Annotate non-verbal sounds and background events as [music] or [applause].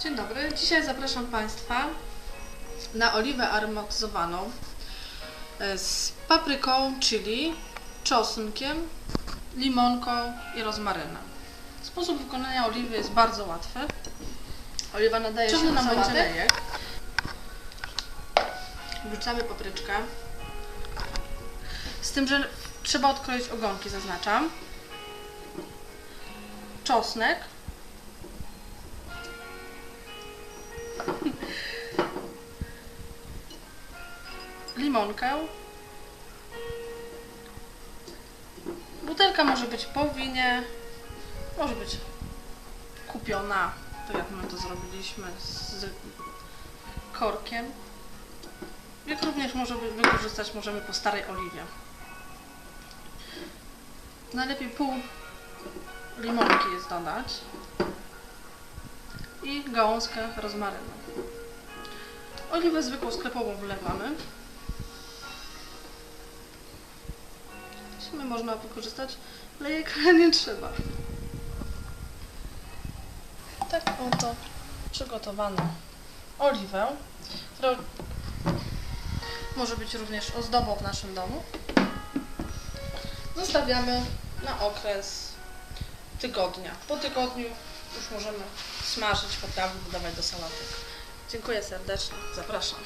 Dzień dobry. Dzisiaj zapraszam Państwa na oliwę aromatyzowaną e, z papryką, chili, czosnkiem, limonką i rozmarynem. Sposób wykonania oliwy jest bardzo łatwy. Oliwa nadaje się Czemu na będzie sałaty. lejek? Wrzucamy papryczkę. Z tym, że trzeba odkroić ogonki, zaznaczam. Czosnek. Limonkę. Butelka może być po winie, może być kupiona, tak jak my to zrobiliśmy z korkiem. Jak również może by- wykorzystać możemy po starej oliwie. Najlepiej pół limonki jest dodać i gałązkę rozmarynu. Oliwę zwykłą sklepową wlewamy. Sumie można wykorzystać lejek, [laughs] nie trzeba. Tak oto przygotowaną oliwę, która może być również ozdobą w naszym domu. Zostawiamy na okres tygodnia. Po tygodniu już możemy smażyć potrawy, dodawać do sałatek. Dziękuję serdecznie. Zapraszam.